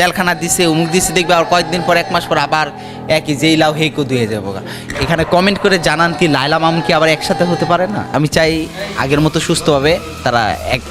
জেলখানা দিছে উমুক দিছে, দেখবে আর কয়েকদিন পর, এক মাস পর আবার একই যেই লাউ হেইকো ধুয়ে যাব গা। এখানে কমেন্ট করে জানান কি, লাইলা মামুন কি আবার একসাথে হতে পারে না আমি চাই আগের মতো সুস্থভাবে তারা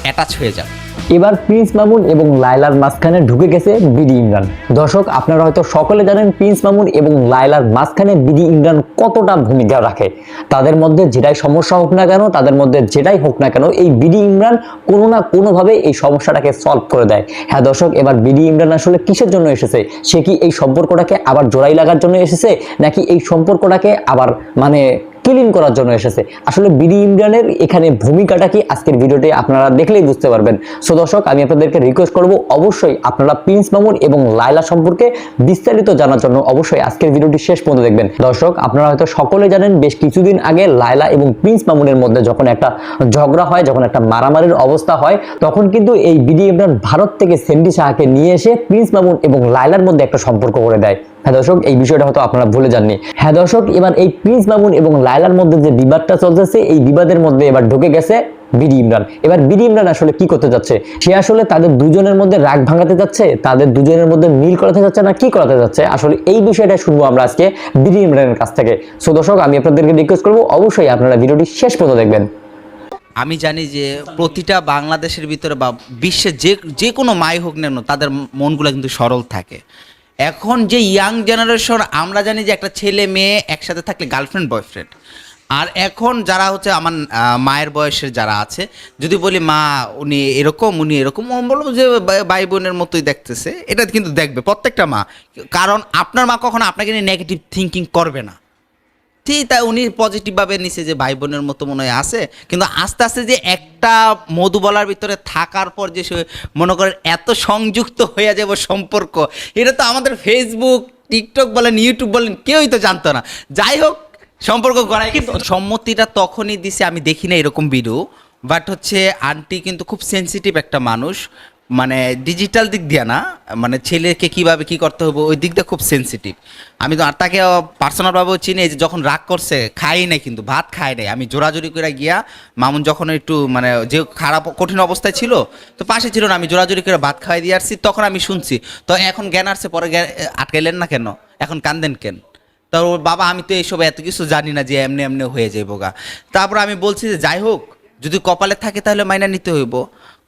অ্যাটাচ হয়ে যাক এবার প্রিন্স মামুন এবং লাইলার মাঝখানে ঢুকে গেছে বিডি ইমরান। দর্শক, আপনারা হয়তো সকলে জানেন প্রিন্স মামুন এবং লাইলার মাঝখানে বিডি ইমরান কতটা ভূমিকা রাখে। তাদের মধ্যে যেটাই সমস্যা হোক না কেন, তাদের মধ্যে যেটাই হোক না কেন, এই বিডি ইমরান কোনো না কোনোভাবে এই সমস্যাটাকে সলভ করে দেয়। হ্যাঁ দর্শক, এবার বিডি ইমরান আসলে কিসের জন্য এসেছে? সে কি এই সম্পর্কটাকে আবার জোড়াই লাগার জন্য এসেছে? নাকি এই সম্পর্কটাকে আবার মানে ক্লিন করার জন্য এসেছে। আসলে বিডি ইমরানের এখানে ভূমিকাটা কি? আজকের ভিডিওতে আপনারা দেখলেই বুঝতে পারবেন। সো দর্শক, আমি আপনাদেরকে রিকোয়েস্ট করব, অবশ্যই আপনারা প্রিন্স মামুন এবং লাইলা সম্পর্কে বিস্তারিত জানার জন্য অবশ্যই আজকের ভিডিওটি শেষ পর্যন্ত দেখবেন। দর্শক, আপনারা হয়তো সকলে জানেন, বেশ কিছুদিন আগে লাইলা এবং প্রিন্স মামুনের মধ্যে যখন একটা ঝগড়া হয়, যখন একটা মারামারির অবস্থা হয়, তখন কিন্তু এই বিডি ইমরান ভারত থেকে সেন্ডি শাহকে নিয়ে এসে প্রিন্স মামুন এবং লাইলার মধ্যে একটা সম্পর্ক করে দেয়। হ্যাঁ দর্শক, এই বিষয়টা হয়তো আপনারা ভুলে যাননি। হ্যাঁ দর্শক, এবার এই প্রিন্স মামুন এবং লাইলার মধ্যে যে বিবাদটা চলতেছে, এই বিবাদের মধ্যে এবার ঢুকে গেছে বিডি ইমরান। এবার বিডি ইমরান আসলে কি করতে যাচ্ছে? সে আসলে তাদের দুজনের মধ্যে রাগ ভাঙাতে যাচ্ছে? তাদের দুজনের মধ্যে মিল করাতে যাচ্ছে না কি করাতে যাচ্ছে? আসলে এই বিষয়টা শুনব আমরা আজকে বিডি ইমরানের কাছ থেকে। সো দর্শক, আমি আপনাদেরকে রিকোয়েস্ট করব, অবশ্যই আপনারা ভিডিওটি শেষ পর্যন্ত দেখবেন। আমি জানি যে প্রতিটা বাংলাদেশের ভিতরে বা বিশ্বের যে যে কোনো মাই হোক না তাদের মনগুলো কিন্তু সরল থাকে। এখন যে ইয়াং জেনারেশন আমরা জানি যে একটা ছেলে মেয়ে একসাথে থাকলে গার্লফ্রেন্ড বয়ফ্রেন্ড আর এখন যারা হচ্ছে আমার মায়ের বয়সের যারা আছে, যদি বলি, মা, উনি এরকম উনি এরকম বলব যে, ভাই বোনের মতোই দেখতেছে। এটা কিন্তু দেখবে প্রত্যেকটা মা। কারণ আপনার মা কখনো আপনাকে নিয়ে নেগেটিভ থিঙ্কিং করবে না। ঠিক তাই উনি পজিটিভভাবে নিছে যে ভাই বোনের মতো মনে হয় আছে। কিন্তু আস্তে আস্তে যে একটা মধুবলার ভিতরে থাকার পর যে সে মনে করেন এত সংযুক্ত হয়ে যাব সম্পর্ক এটা তো আমাদের ফেসবুক টিকটক বলেন ইউটিউব বলেন কেউই তো জানতো না। যাই হোক সম্পর্ক করাই কিন্তু সম্মতিটা তখনই দিছে আমি দেখি না এরকম ভিডিও বাট হচ্ছে আন্টি কিন্তু খুব সেনসিটিভ একটা মানুষ। মানে ডিজিটাল দিক দিয়ে না মানে ছেলেকে কীভাবে কি করতে হবে ওই দিকটা খুব সেনসিটিভ আমি তো আর তাকে পার্সোনালভাবেও চিনি যে যখন রাগ করছে, খাই নাই কিন্তু, ভাত খাই নাই। আমি জোরাজোরি করে গিয়া, মামুন যখন একটু মানে যে খারাপ, কঠিন অবস্থায় ছিল, তো পাশে ছিল না, আমি জোরাজোরি করে ভাত খাই দিয়ে আসছি, তখন আমি শুনছি, তো এখন জ্ঞান আসছে, পরে আটকাইলেন না কেন? এখন কান্দেন কেন? তো বাবা, আমি তো এইসব এত কিছু জানি না যে এমনি এমনি হয়ে যাইব গা। তারপর আমি বলছি যে, যাই হোক যদি কপালে থাকে তাহলে মাইনা নিতে হইব।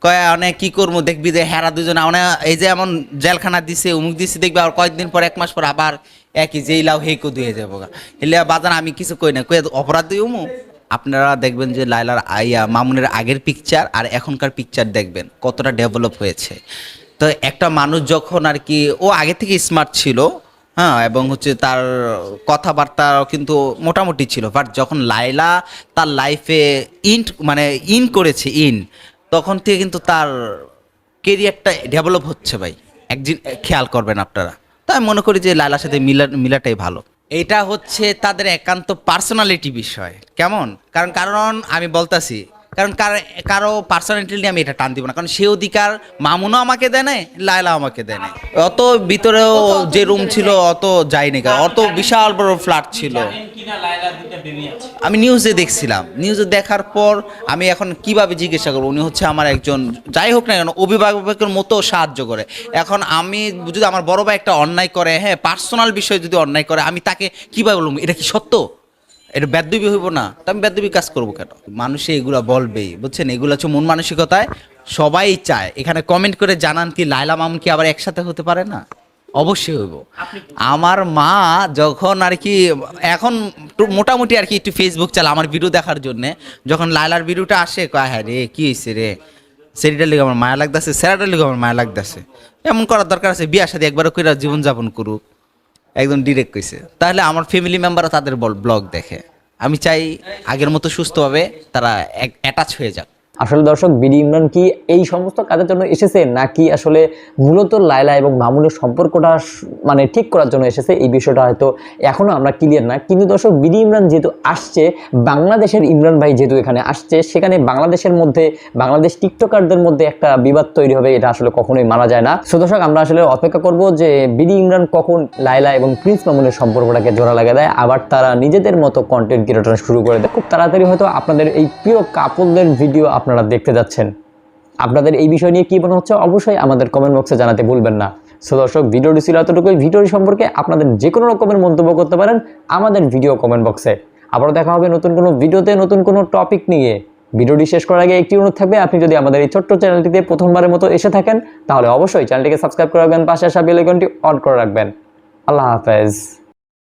কয় অনেক কি করব? দেখবি যে হেরা দুজন অনেক এই যে এমন জেলখানা দিছে, উমুক দিছে, দেখবি আর কয়েকদিন পর, এক মাস পর আবার একই যেই লাউ হেইকো ধুয়ে যাব গা। এলে বাজান, আমি কিছু কই না, কই, অপরাধ দিই উমু? আপনারা দেখবেন যে লাইলার আইয়া মামুনের আগের পিকচার আর এখনকার পিকচার দেখবেন, কতটা ডেভেলপ হয়েছে। তো একটা মানুষ যখন আর কি, ও আগে থেকে স্মার্ট ছিল হ্যাঁ এবং হচ্ছে তার কথাবার্তাও কিন্তু মোটামুটি ছিল। বাট যখন লাইলা তার লাইফে ইন মানে ইন করেছে ইন তখন থেকে কিন্তু তার কেরিয়ারটা ডেভেলপ হচ্ছে ভাই। একদিন খেয়াল করবেন আপনারা। তাই মনে করি যে লাইলার সাথে মিলা, মিলাটাই ভালো। এটা হচ্ছে তাদের একান্ত পার্সোনালিটি বিষয়। কেমন? কারণ কারণ আমি বলতাছি কারণ কার- কারও পার্সোনালিটি নিয়ে আমি এটা টান দিব না। কারণ সে অধিকার মামুনও আমাকে দেয় নাই লায়লা আমাকে দেয় নাই। অত ভিতরেও যে রুম ছিল অত যায়নি। অত বিশাল বড় ফ্ল্যাট ছিল। আমি নিউজে দেখছিলাম। নিউজে দেখার পর আমি এখন কীভাবে জিজ্ঞাসা করব? উনি হচ্ছে আমার একজন যাই হোক না কেন অভিভাবকের মতো সাহায্য করে। এখন আমি যদি আমার বড় ভাই একটা অন্যায় করে হ্যাঁ পার্সোনাল বিষয়ে যদি অন্যায় করে আমি তাকে কীভাবে বলব? এটা কি সত্য? এটা বেদবি হইব না তো আমি বেদবি কাজ করব কেন? মানুষে এগুলা বলবেই বুঝছেন? এগুলো হচ্ছে মন মানসিকতায় সবাই চায়। এখানে কমেন্ট করে জানান কি লাইলা মামুন কি আবার একসাথে হতে পারে না? অবশ্যই হইব। আমার মা যখন আর কি এখন মোটামুটি আর কি একটু ফেসবুক চালা আমার ভিডিও দেখার জন্য যখন লাইলার ভিডিওটা আসে কয় হ্যাঁ রে কি হয়েছে রে? সেরিটার লিগে আমার মায়া লাগতেছে সেরাটার লিগে আমার মায়া লাগতেছে। এমন করার দরকার আছে বিয়ার সাথে একবারও করে জীবনযাপন করুক। একদম ডিরেক্ট কইছে, তাহলে আমার ফ্যামিলি মেম্বারও তাদের ব্লগ দেখে। আমি চাই আগের মতো সুস্থভাবে তারা অ্যাটাচ হয়ে যাক। আসলে দর্শক, বিডি ইমরান কি এই সমস্ত কাজের জন্য এসেছে, নাকি আসলে মূলত লায়লা এবং মামুনের সম্পর্কটা মানে ঠিক করার জন্য এসেছে? এই বিষয়টা হয়তো এখনও আমরা ক্লিয়ার না। কিন্তু দর্শক, বিডি ইমরান যেহেতু আসছে, বাংলাদেশের ইমরান ভাই যেহেতু এখানে আসছে, সেখানে বাংলাদেশের মধ্যে, বাংলাদেশ টিকটকারদের মধ্যে একটা বিবাদ তৈরি হবে, এটা আসলে কখনোই মানা যায় না। সো দর্শক, আমরা আসলে অপেক্ষা করব যে বিডি ইমরান কখন লায়লা এবং প্রিন্স মামুনের সম্পর্কটাকে জোড়া লাগা দেয়। আবার তারা নিজেদের মতো কন্টেন্ট ক্রিয়েটর শুরু করে দেয়। খুব তাড়াতাড়ি হয়তো আপনাদের এই প্রিয় কাপলদের ভিডিও আপনারা দেখতে যাচ্ছেন। আপনাদের এই বিষয় নিয়ে কি মনে হচ্ছে অবশ্যই আমাদের কমেন্ট বক্সে জানাতে ভুলবেন না। সো দর্শক, ভিডিওটি ছিল এতটুকুই। ভিডিওটি সম্পর্কে আপনাদের যে কোনো রকমের মন্তব্য করতে পারেন আমাদের ভিডিও কমেন্ট বক্সে আবারও দেখা হবে নতুন কোনো ভিডিওতে, নতুন কোনো টপিক নিয়ে। ভিডিওটি শেষ করার আগে একটি অনুরোধ থাকবে, আপনি যদি আমাদের এই ছোট্ট চ্যানেলটিতে প্রথমবারের মতো এসে থাকেন, তাহলে অবশ্যই চ্যানেলটিকে সাবস্ক্রাইব করে রাখবেন, পাশে আসা বেল আইকনটি অন করে রাখবেন। আল্লাহ হাফেজ।